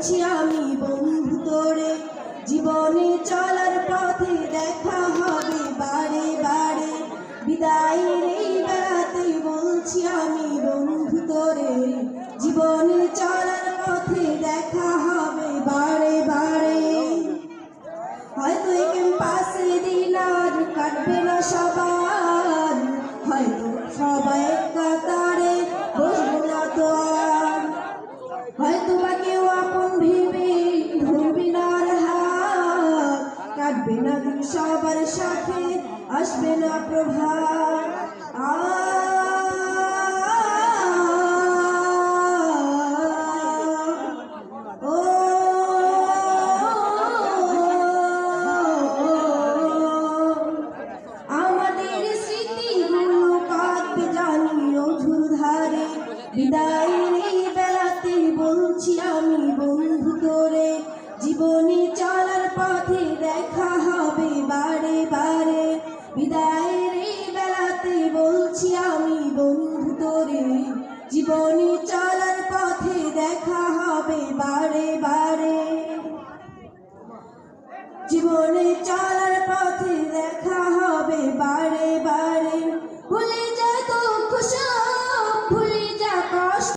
বলছি আমি বন্ধু তোরে জীবনে চলার পথে দেখা হবে বারে বারে। বিদায় এই বেড়াতে বলছি আমি বন্ধু তোরে জীবনে চলার পথে দেখা হবে বারে বারে। হয়তো এই ক্যাম্পাসে দিন আর কাটবে না সবার। হয়তো সবাই কাতারে বসবো না তো আর। হয়তো কাটবে না সবার সাথে আসবে না ও, আমাদের স্মৃতিগুলো কাঁদবে জানি অঝুর ধারে বিদায়ের এই বেলাতে বলছি আমি বন্ধু তোরে, জীবনে পথে দেখা হবে বারে বারে। বিদায়ের এই বেলাতে বলছি আমি, বন্ধু তোরে, জীবনে চলার পথে দেখা হবে বারে বারে। জীবনে চলার